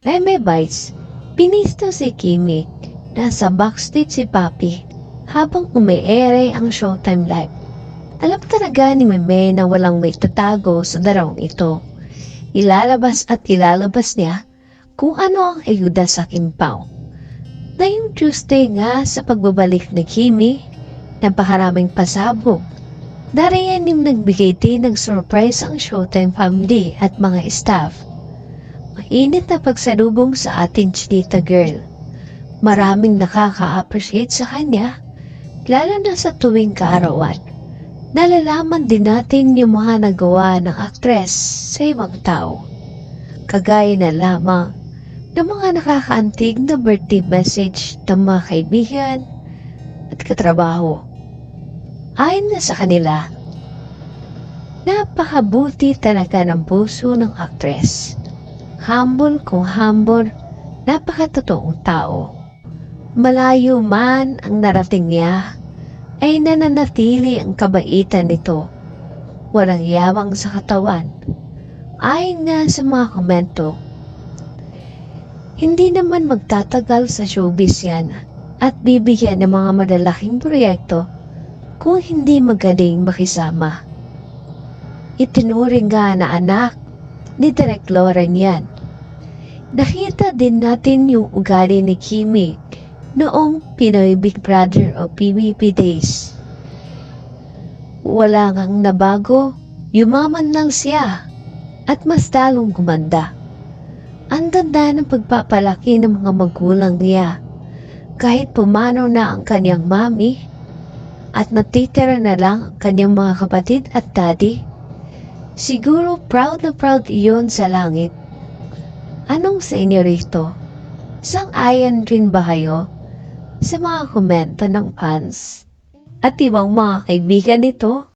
Meme Bites, pinisto si Kimi. Nasa backstage si Papi habang umeere ang Showtime Live. Alam talaga ni Meme na walang may tatago sa darawang ito. Ilalabas at ilalabas niya kung ano ang ayuda sa Kimpaw. Ngayong Tuesday nga sa pagbabalik ni Kimi, napakaraming pasabog. Darayan yung nagbigay din ng surprise ang Showtime family at mga staff. Mainit na pagsalubong sa ating chinita girl. Maraming nakaka-appreciate sa kanya, lalo na sa tuwing kaarawan. Nalalaman din natin yung mga nagawa ng aktres sa ibang tao. Kagaya na lamang ng mga nakakaantig na birthday message ng mga kaibigan at katrabaho. Ayon na sa kanila, napakabuti talaga ng puso ng aktres. Humble kung humble, napakatotoong tao. Malayo man ang narating niya, ay nananatili ang kabaitan nito. Walang yawang sa katawan. Ayon nga sa mga komento, hindi naman magtatagal sa showbiz yan at bibigyan ng mga malalaking proyekto kung hindi magaling makisama. Itinuring nga na anak ni Direk Lauren yan. Nakita din natin yung ugali ni Kimi noong Pinoy Big Brother o PBB days. Wala ngang nabago, yumaman lang siya at mas lalong gumanda. Ang ganda ng pagpapalaki ng mga magulang niya kahit pumanaw na ang kanyang mami at natitira na lang ang kanyang mga kapatid at daddy. Siguro proud na proud iyon sa langit. Anong sa inyo rito? Sang-ayon rin ba kayo sa mga komento ng fans at ibang mga kaibigan nito?